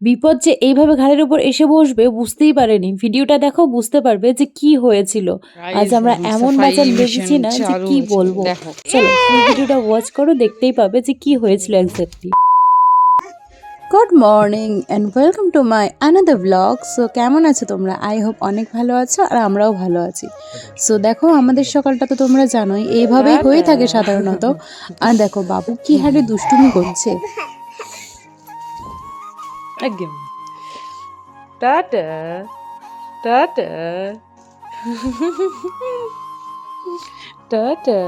বিপদ যে এইভাবে ঘাড়ের উপর এসে বসবে বুঝতেই পারেনি। ভিডিওটা দেখো বুঝতে পারবে যে কি হয়েছিল। আজ আমরা এমন বাজার লেগেছি না যে কি বলব। চলো ভিডিওটা ওয়াচ করো দেখতেই পাবে যে কি হয়েছিল exactly good morning and welcome to my another blog so কেমন আছো তোমরা? আই হোপ অনেক ভালো আছো আর আমরাও ভালো আছি। সো দেখো আমাদের সকালটা তো তোমরা জানোই এইভাবেই হয়ে থাকে সাধারণত। আর দেখো বাবু কি হারে দুষ্টুমি করছে। একদম টাটা টাটা টাটা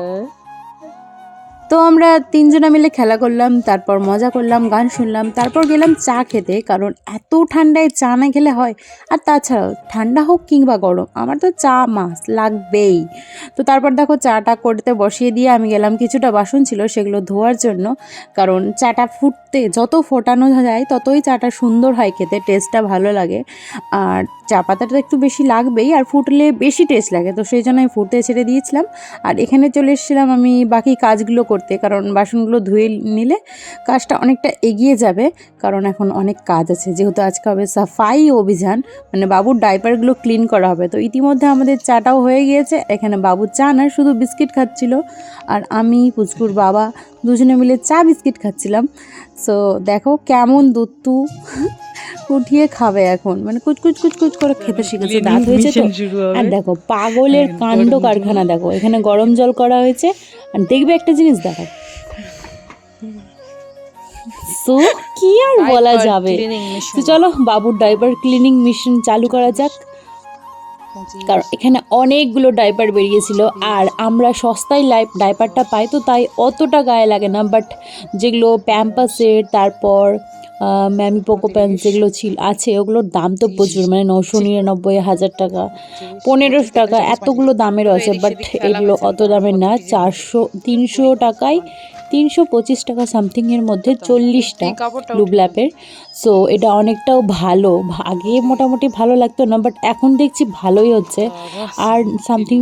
তো আমরা তিনজনা মিলে খেলা করলাম, তারপর মজা করলাম, গান শুনলাম, তারপর গেলাম চা খেতে, কারণ এত ঠান্ডায় চা না খেলে হয়। আর তাছাড়াও ঠান্ডা হোক কিংবা গরম, আমার তো চা মাস লাগবেই। তো তারপর দেখো চাটা করতে বসিয়ে দিয়ে আমি গেলাম, কিছুটা বাসন ছিল সেগুলো ধোয়ার জন্য, কারণ চাটা ফুটতে যত ফোটানো যায় ততই চাটা সুন্দর হয় খেতে টেস্টটা ভালো লাগে। আর চা পাতাটা একটু বেশি লাগবেই, আর ফুটলে বেশি টেস্ট লাগে, তো সেই জন্য আমি ফুটতে ছেড়ে দিয়েছিলাম। আর এখানে চলে এসেছিলাম আমি বাকি কাজগুলো করতে। কারণ বাসনগুলো ধুয়ে নিলে কাজটা অনেকটা এগিয়ে যাবে, কারণ এখন অনেক কাজ আছে। যেহেতু আজকে হবে সাফাই অভিযান মানে বাবুর ডাইপারগুলো ক্লিন করা হবে। তো ইতিমধ্যে আমাদের চাটাও হয়ে গিয়েছে, এখানে বাবু চা না, শুধু বিস্কিট খাচ্ছিল। আর আমি, পুচকুর বাবা, দুজনে মিলে চা বিস্কিট খাচ্ছিলাম। সো দেখো কেমন দুত্তু। উঠিয়ে খাবে এখন। মানে কুচকুচ কুচকুচ করে খেতে শিখেছে দাঁত হয়েছে তো। আর দেখো পাগলের হ্যাঁ, কাণ্ড কারখানা দেখো এখানে গরম জল করা হয়েছে। আর দেখবে একটা জিনিস দেখো। সো কি আর বলা যাবে? তো চলো বাবুর ডাইপার ক্লিনিং মেশিন চালু করা যাক। কারণ এখানে অনেকগুলো ডাইপার বেরিয়েছিল আর আমরা সস্তায় লাইফ ডাইপারটা পাই তো তাই অতটা গায়ে লাগে না। বাট যেগুলো প্যাম্পাসের তারপর ম্যামি পোকো প্যান্ট যেগুলো ছিল, আছে, ওগুলোর দাম তো প্রচুর মানে নশো নিরানব্বই হাজার টাকা, পনেরোশো টাকা, এতগুলো দামেরও আছে বাট এগুলো অত দামের না, চারশো, তিনশো টাকায়, তিনশো পঁচিশ টাকা সামথিংয়ের মধ্যে চল্লিশটা লুবল্যাপের সো এটা অনেকটাও ভালো, আগে মোটামুটি ভালো লাগতো না বাট এখন দেখছি ভালোই হচ্ছে, আর সামথিং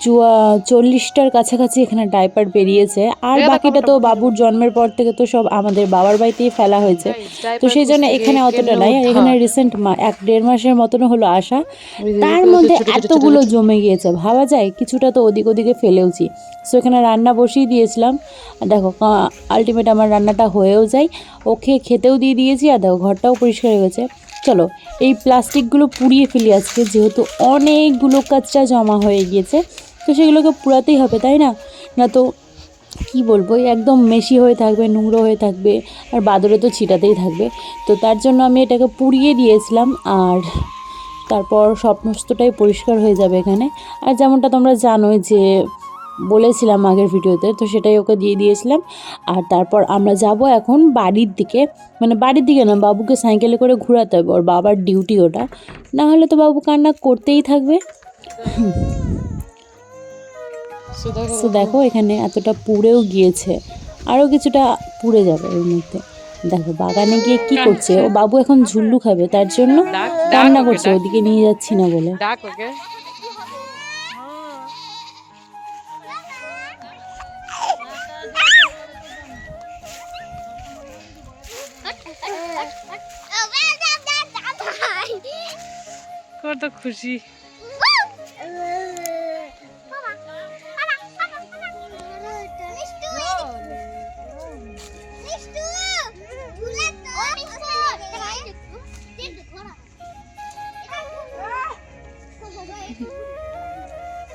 চুয়া চল্লিশটার কাছাকাছি এখানে ডাইপার বেরিয়েছে। আর বাকিটা তো বাবুর জন্মের পর থেকে তো সব আমাদের বাবার বাড়িতেই ফেলা হয়েছে। তো সেই জন্য এখানে অতটা নাই। আর এখানে রিসেন্ট এক দেড় মাসের মতন হলো আসা। তার মধ্যে এতগুলো জমে গিয়েছে। ভাবা যায় কিছুটা তো ওদিক ওদিকে ফেলেওছি। সো এখানে রান্না বসিয়ে দিয়েছিলাম। দেখো আলটিমেট আমার রান্নাটা হয়েও যায়। ওকে খেতেও দিয়ে দিয়েছি। আর দেখো ঘরটাও পরিষ্কার হয়ে গেছে। চলো এই প্লাস্টিকগুলো পুড়িয়ে ফেলি আজকে। যেহেতু অনেকগুলো কাচটা জমা হয়ে গিয়েছে। তো সেগুলোকে পুরাতেই হবে, তাই না? না তো কি বলব একদম মেশি হয়ে থাকবে, নোংরো হয়ে থাকবে, আর বাদরে তো ছিটাতেই থাকবে। তো তার জন্য আমি এটাকে পুড়িয়ে দিয়েছিলাম, আর তারপর সমস্তটাই পরিষ্কার হয়ে যাবে এখানে। আর যেমনটা তোমরা জানোই যে বলেছিলাম আগের ভিডিওতে, তো সেটাই ওকে দিয়ে দিয়েছিলাম। আর তারপর আমরা যাব এখন বাড়ির দিকে মানে বাড়ির দিকে না, বাবুকে সাইকেলে করে ঘোরাতে হবে, ওর বাবার ডিউটি ওটা। না হলে তো বাবু কান্না করতেই থাকবে। তো দেখো এখানে এতটা পুড়েও গিয়েছে। আরও কিছুটা পুড়ে যাবে এর মধ্যে। দেখো বাগানে গিয়ে কি করছে? ও বাবু এখন ঝুল্লু খাবে তার জন্য রান্না করছে ওদিকে নিয়ে যাচ্ছি না বলে। কত খুশি।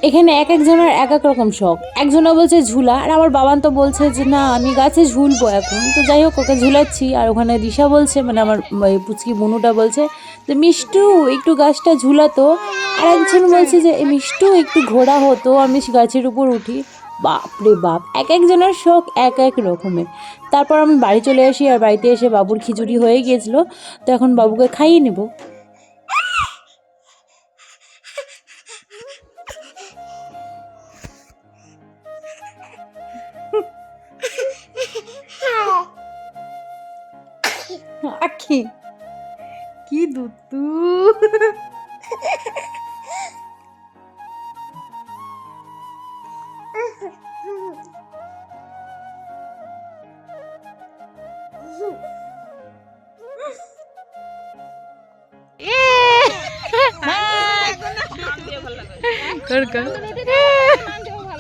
এখানে এক একজনের এক এক রকম শখ। একজনা বলছে ঝুলা, আর আমার বাবান তো বলছে যে, না, আমি গাছে ঝুলবো এখন। তো যাই হোক, ওকে ঝুলাচ্ছি, আর ওখানে দিশা বলছে মানে আমার পুচকি বনুটা বলছে যে, মিষ্টু, একটু গাছটা ঝুলাতো। আর একজন বলছে যে, "এ মিষ্টু, একটু ঘোড়া হতো, আমি গাছের উপর উঠি। বাপ রে বাপ, এক একজনের শখ এক এক রকমের। তারপর আমি বাড়ি চলে আসি, আর বাড়িতে এসে বাবুর খিচুড়ি হয়ে গিয়েছিল, তো এখন বাবুকে খাইয়ে নেব। Aqui. Que দুতু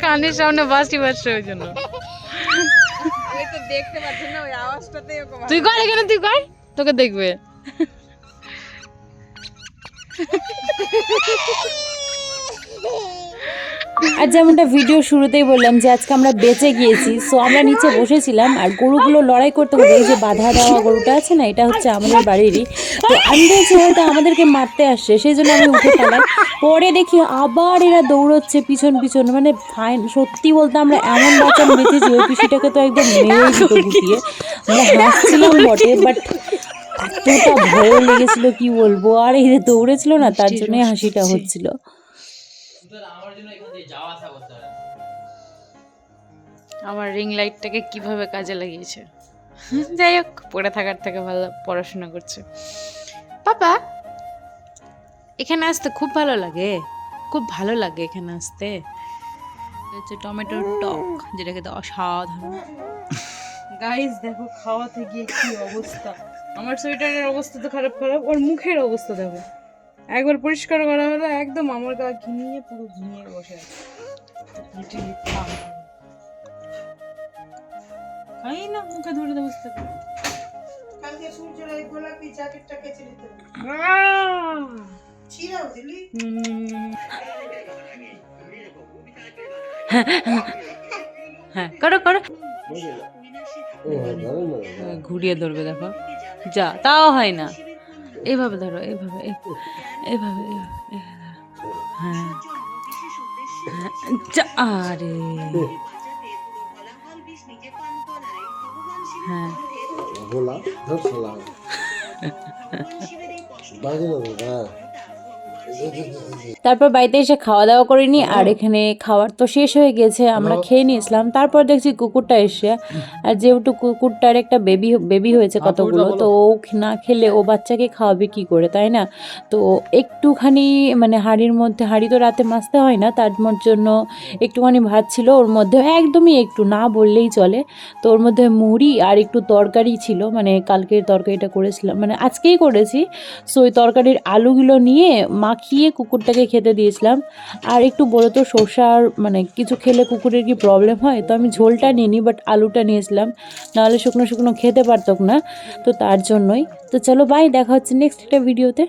কানের সামনে বাসি বাসছে ওই জন্য তুই কর এখানে তুই কর। তোকে দেখবে। আর যেমনটা ভিডিও শুরুতেই বললাম যে আজকে আমরা বেঁচে গিয়েছি সো আমরা নিচে বসেছিলাম আর গরুগুলো লড়াই করতে করতে এই যে বাধা দেওয়া গরুটা আছে না, এটা হচ্ছে আমাদের বাড়িরই। তো আমি হয়তো আমাদেরকে মারতে আসছে সেই জন্য আমি উঠে পেলাম। পরে দেখি আবার এরা দৌড়চ্ছে পিছন পিছন মানে ফাইন সত্যি বলতে আমরা এমন বাঁচান বেঁচেছি ওই পিসিটাকে তো একদম মেরে দিত গুটিয়ে। আমরা হাসছিলাম বটে বাট এতটা ভয় লেগেছিল, কি বলব? আর এই দৌড়েছিল না, তার জন্যই হাসিটা হচ্ছিল। আমার রিং লাইটটাকে কীভাবে কাজে লাগিয়েছে? যাই হোক পড়ে থাকার থেকে ভালো পড়াশোনা করছে। পাপা এখানে আসতে খুব ভালো লাগে। খুব ভালো লাগে এখানে আসতে। হচ্ছে টমেটোর টক যেটা খেতে অসাধারণ। গাইস দেখো খাওয়াতে গিয়ে কি অবস্থা? আমার সোয়েটারের অবস্থা তো খারাপ খারাপ। ওর মুখের অবস্থা দেখো। একবার পরিষ্কার করা হলো একদম আমার গা ঘিমিয়ে পুরো ঘিমিয়ে বসে আছে। খাই না মুখে ধরে দেবো বুঝতে কালকে সূর্যের ওই গোলাপি জ্যাকেটটা কেচে দিতে হবে। দিলি? হ্যাঁ করো করো। ঘুরিয়ে ধরবে দেখো। যা তাও হয় না। এইভাবে ধরো এভাবে এইভাবে এইভাবে, ধরো। হ্যাঁ। হ্যাঁ, আরে। হ্যাঁ। ধর ধরছিলাম বাজে না তারপর বাড়িতে এসে খাওয়া দাওয়া করিনি আর এখানে খাওয়ার তো শেষ হয়ে গেছে আমরা খেয়ে নিয়েছিলাম। তারপর দেখছি কুকুরটা এসে আর যেহেতু কুকুরটার একটা বেবি বেবি হয়েছে কতগুলো তো ও না খেলে ও বাচ্চাকে খাওয়াবে কি করে তাই না? তো একটুখানি মানে হাঁড়ির মধ্যে হাঁড়ি তো রাতে মাজতে হয় না তার জন্য একটুখানি ভাত ছিল ওর মধ্যে একদমই একটু না বললেই চলে। তো ওর মধ্যে মুড়ি আর একটু তরকারি ছিল মানে কালকের তরকারিটা করেছিলাম মানে আজকেই করেছি। সো ওই তরকারির আলুগুলো নিয়ে মাখিয়ে কুকুরটাকে খেতে দিয়েছিলাম। আর একটু বলে তো শসার মানে কিছু খেলে কুকুরের কি প্রবলেম হয়? তো আমি ঝোলটা নিয়ে নিই বাট আলুটা নিয়েছিলাম। নাহলে শুকনো শুকনো খেতে পারতো না, তো তার জন্যই। তো চলো বাই দেখা হচ্ছে নেক্সট একটা ভিডিওতে